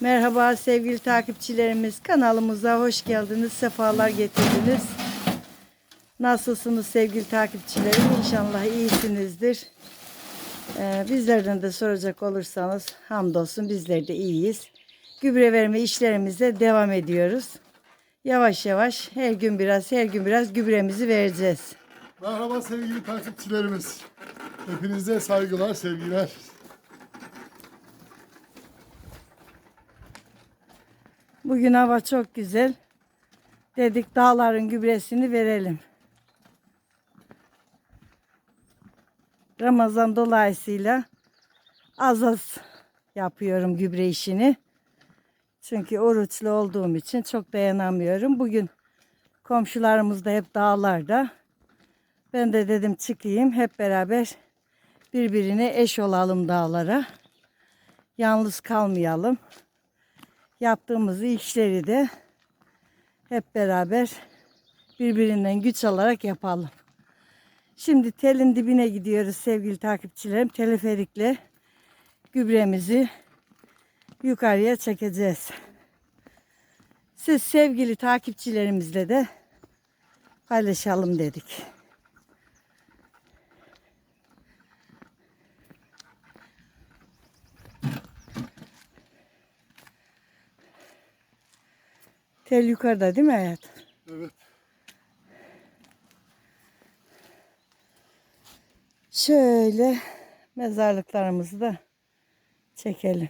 Merhaba sevgili takipçilerimiz. Kanalımıza hoş geldiniz. Sefalar getirdiniz. Nasılsınız sevgili takipçilerim? İnşallah iyisinizdir. Ee, bizlerden de soracak olursanız hamdolsun bizler de iyiyiz. Gübre verme işlerimize devam ediyoruz. Yavaş yavaş her gün biraz her gün biraz gübremizi vereceğiz. Merhaba sevgili takipçilerimiz. Hepinize saygılar, sevgiler. Bugün hava çok güzel. Dedik dağların gübresini verelim. Ramazan dolayısıyla az az yapıyorum gübre işini. Çünkü oruçlu olduğum için çok dayanamıyorum. Bugün komşularımız da hep dağlarda. Ben de dedim çıkayım hep beraber birbirine eş olalım dağlara. Yalnız kalmayalım yaptığımız işleri de hep beraber birbirinden güç alarak yapalım. Şimdi telin dibine gidiyoruz sevgili takipçilerim. Teleferikle gübremizi yukarıya çekeceğiz. Siz sevgili takipçilerimizle de paylaşalım dedik. Tel yukarıda değil mi hayat? Evet. Şöyle mezarlıklarımızı da çekelim.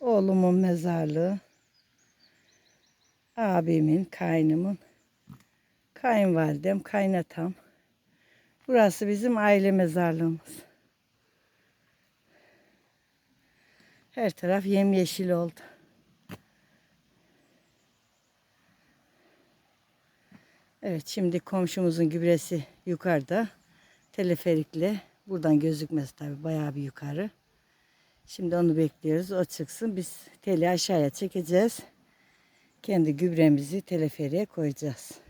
Oğlumun mezarlığı. Abimin, kaynımın, kayınvalidem, kaynatam. Burası bizim aile mezarlığımız. Her taraf yemyeşil oldu. Evet şimdi komşumuzun gübresi yukarıda. Teleferikle buradan gözükmez tabi bayağı bir yukarı. Şimdi onu bekliyoruz. O çıksın. Biz teli aşağıya çekeceğiz. Kendi gübremizi teleferiğe koyacağız.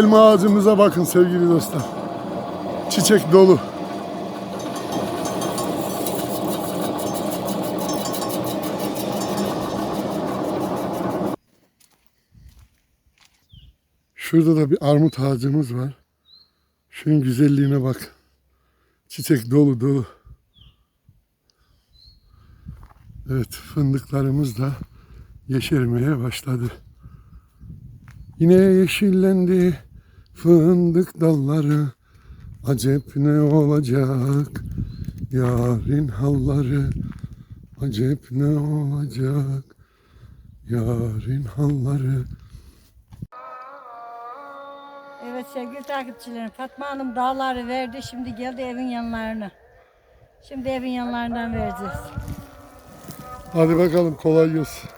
Elma ağacımıza bakın sevgili dostlar. Çiçek dolu. Şurada da bir armut ağacımız var. Şunun güzelliğine bak. Çiçek dolu dolu. Evet fındıklarımız da yeşermeye başladı. Yine yeşillendi fındık dalları. Acep ne olacak yarın halları. Acep ne olacak yarın halları. Evet sevgili takipçilerim Fatma Hanım dağları verdi. Şimdi geldi evin yanlarına. Şimdi evin yanlarından vereceğiz. Hadi bakalım kolay gelsin.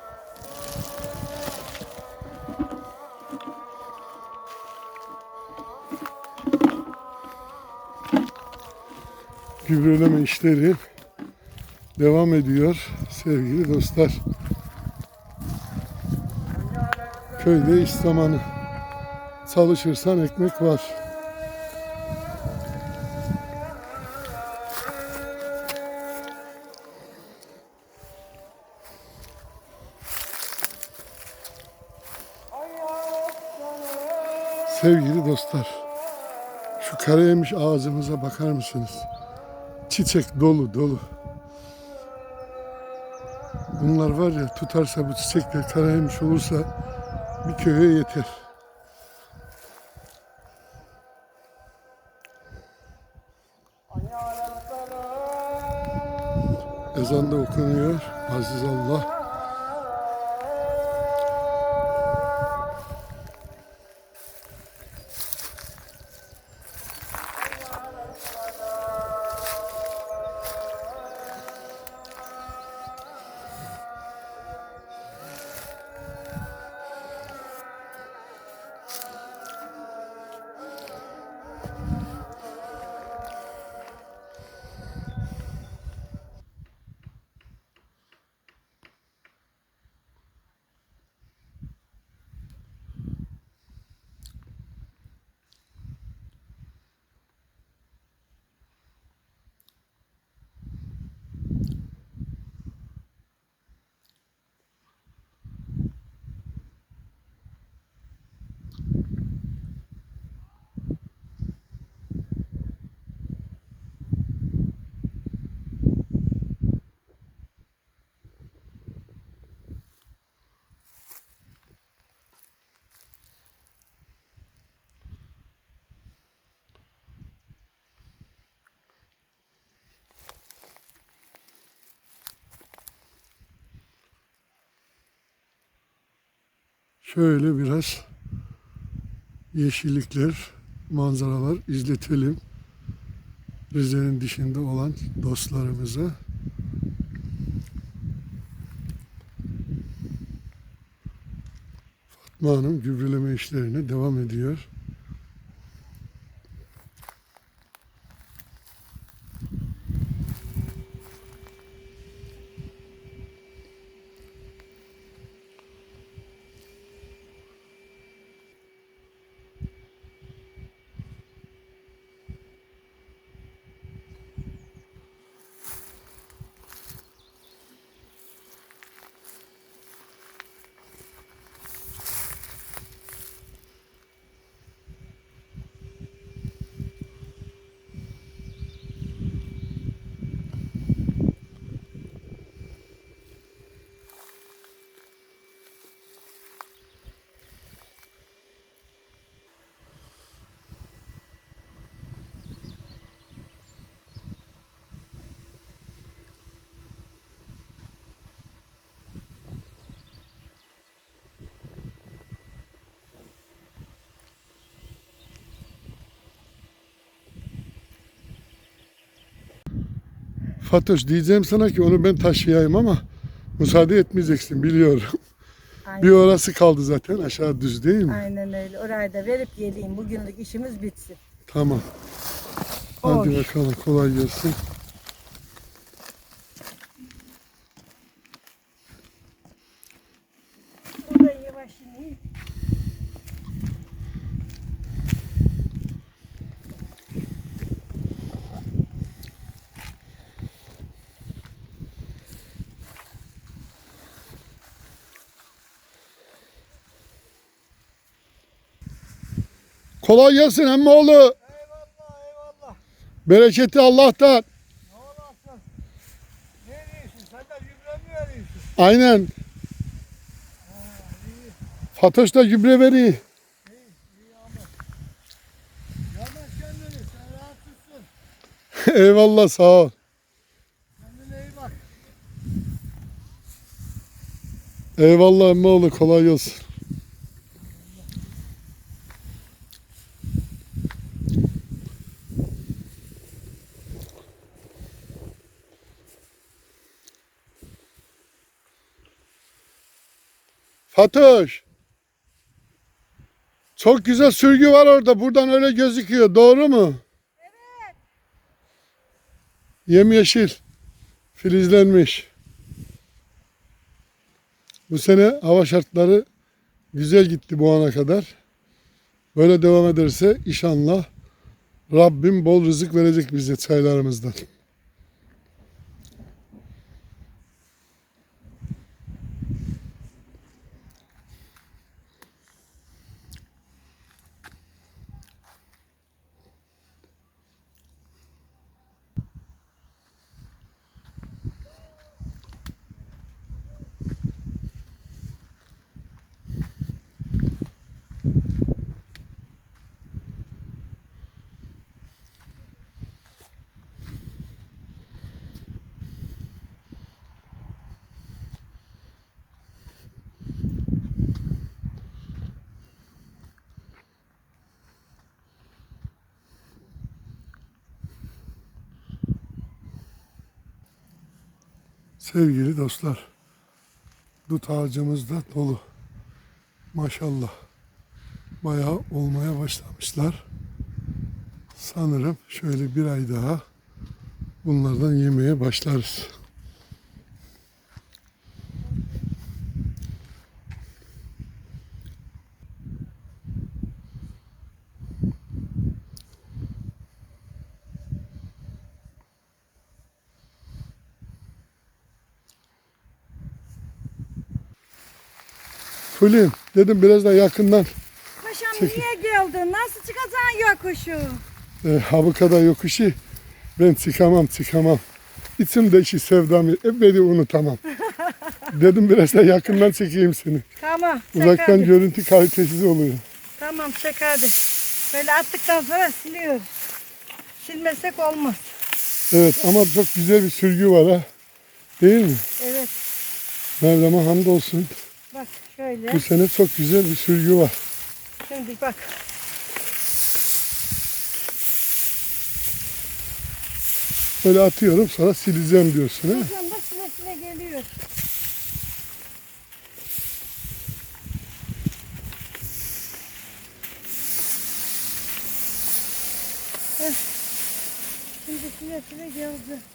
Gübreleme işleri devam ediyor sevgili dostlar. Köyde iş zamanı. Çalışırsan ekmek var. Sevgili dostlar, şu karayemiş ağacımıza bakar mısınız? Çiçek dolu dolu. Bunlar var ya tutarsa bu çiçekler karayemiş olursa bir köye yeter. Ezan da okunuyor. Aziz Allah. Şöyle biraz yeşillikler, manzaralar izletelim. Rize'nin dışında olan dostlarımıza. Fatma Hanım gübreleme işlerine devam ediyor. Fatoş diyeceğim sana ki onu ben taşıyayım ama müsaade etmeyeceksin biliyorum. Aynen, Bir orası kaldı zaten aşağı düz değil mi? aynen öyle. Orayı da verip geleyim. Bugünlük işimiz bitsin. Tamam. Hadi Oy. bakalım kolay gelsin. Kolay gelsin emmoğlu. Eyvallah eyvallah. Bereketi Allah'tan. Ne olasın? Ne diyorsun? Sen de gübre mi veriyorsun? Aynen. Fatoş da gübre veriyor. Yanlış kendini. Sen rahatsızsın. Eyvallah sağ ol. Kendine iyi bak. Eyvallah emmoğlu kolay gelsin. Fatoş. Çok güzel sürgü var orada. Buradan öyle gözüküyor. Doğru mu? Evet. Yemyeşil. Filizlenmiş. Bu sene hava şartları güzel gitti bu ana kadar. Böyle devam ederse inşallah Rabbim bol rızık verecek bize çaylarımızdan. Sevgili dostlar, dut ağacımız da dolu. Maşallah. Bayağı olmaya başlamışlar. Sanırım şöyle bir ay daha bunlardan yemeye başlarız. Fulin dedim biraz da yakından Paşam Çekil. niye geldin? Nasıl çıkacaksın yokuşu? e, Habuka'da yokuşu ben çıkamam çıkamam. İçimde işi sevdamı ebedi unutamam. dedim biraz da yakından çekeyim seni. Tamam. çek Uzaktan hadi. görüntü kalitesiz oluyor. Tamam çek hadi. Böyle attıktan sonra siliyoruz. Silmesek olmaz. Evet ama çok güzel bir sürgü var ha. Değil mi? Evet. Mevlam'a hamdolsun. Bak şöyle. Bu sene çok güzel bir sürgü var. Şimdi bak. Böyle atıyorum sonra sileceğim diyorsun ha. Hocam da sile sile geliyor. Şimdi sile geldi.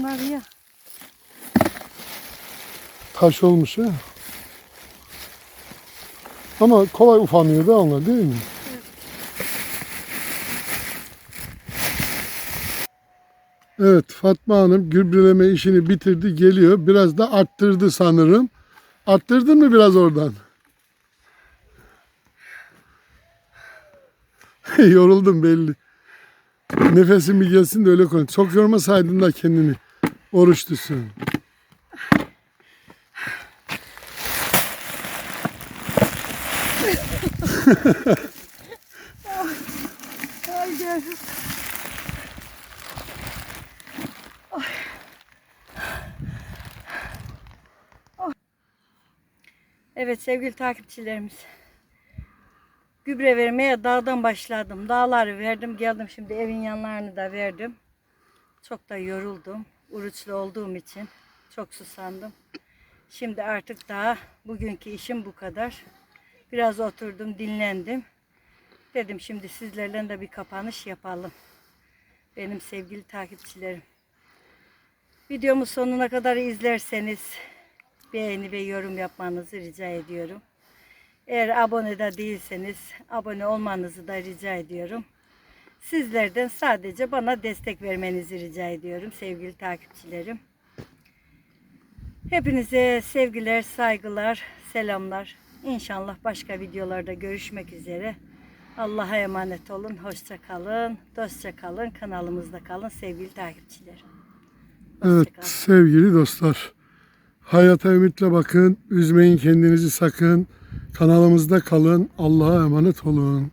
Şunlar ya. Taş olmuş ha. Ama kolay ufanıyor da onlar değil mi? Evet Fatma Hanım gübreleme işini bitirdi geliyor. Biraz da arttırdı sanırım. Arttırdın mı biraz oradan? Yoruldum belli. Nefesim bir gelsin de öyle konuş. Çok yormasaydın da kendini. Oruç tutsun. Ay gel. Evet sevgili takipçilerimiz. Gübre vermeye dağdan başladım. Dağları verdim. Geldim şimdi evin yanlarını da verdim. Çok da yoruldum. Uruçlu olduğum için. Çok susandım. Şimdi artık daha bugünkü işim bu kadar. Biraz oturdum, dinlendim. Dedim şimdi sizlerle de bir kapanış yapalım. Benim sevgili takipçilerim. Videomu sonuna kadar izlerseniz beğeni ve yorum yapmanızı rica ediyorum. Eğer abone de değilseniz abone olmanızı da rica ediyorum. Sizlerden sadece bana destek vermenizi rica ediyorum sevgili takipçilerim. Hepinize sevgiler, saygılar, selamlar. İnşallah başka videolarda görüşmek üzere. Allah'a emanet olun. Hoşça kalın. Dostça kalın. Kanalımızda kalın sevgili takipçilerim. Hoşça Evet kalın. sevgili dostlar. Hayata ümitle bakın. Üzmeyin kendinizi sakın. Kanalımızda kalın. Allah'a emanet olun.